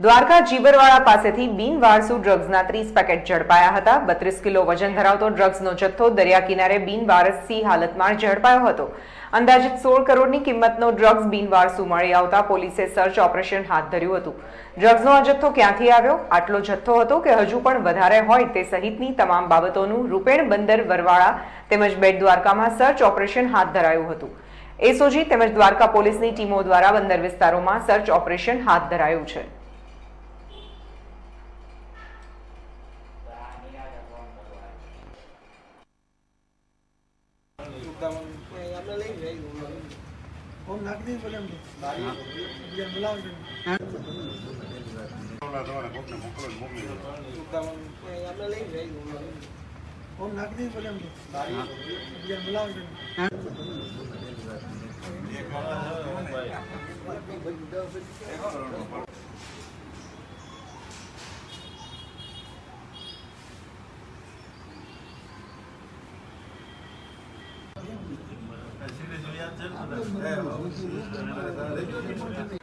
દ્વારકા જીબરવાડા પાસેથી બિનવારસુ ડ્રગ્સના ત્રીસ પેકેટ ઝડપાયા હતા. બત્રીસ કિલો વજન ધરાવતો ડ્રગ્સનો જથ્થો દરિયા કિનારે બિનવારસી હાલતમાં ઝડપાયો હતો. અંદાજિત સોળ કરોડની કિંમતનો ડ્રગ્સ બિનવારસુ મળી આવતા પોલીસે સર્ચ ઓપરેશન હાથ ધર્યું હતું. ડ્રગ્સનો આ જથ્થો ક્યાંથી આવ્યો? આટલો જથ્થો હતો કે હજુ પણ વધારે હોય તે સહિતની તમામ બાબતોનું રૂપેણ બંદર વરવાળા તેમજ બેટ દ્વારકામાં સર્ચ ઓપરેશન હાથ ધરાયું હતું. એસઓજી તેમજ દ્વારકા પોલીસની ટીમો દ્વારા બંદર વિસ્તારોમાં સર્ચ ઓપરેશન હાથ ધરાયું છે. નાખી દઈએ પેલા એમ બીજા બોલાવજો આપણે É, né? É,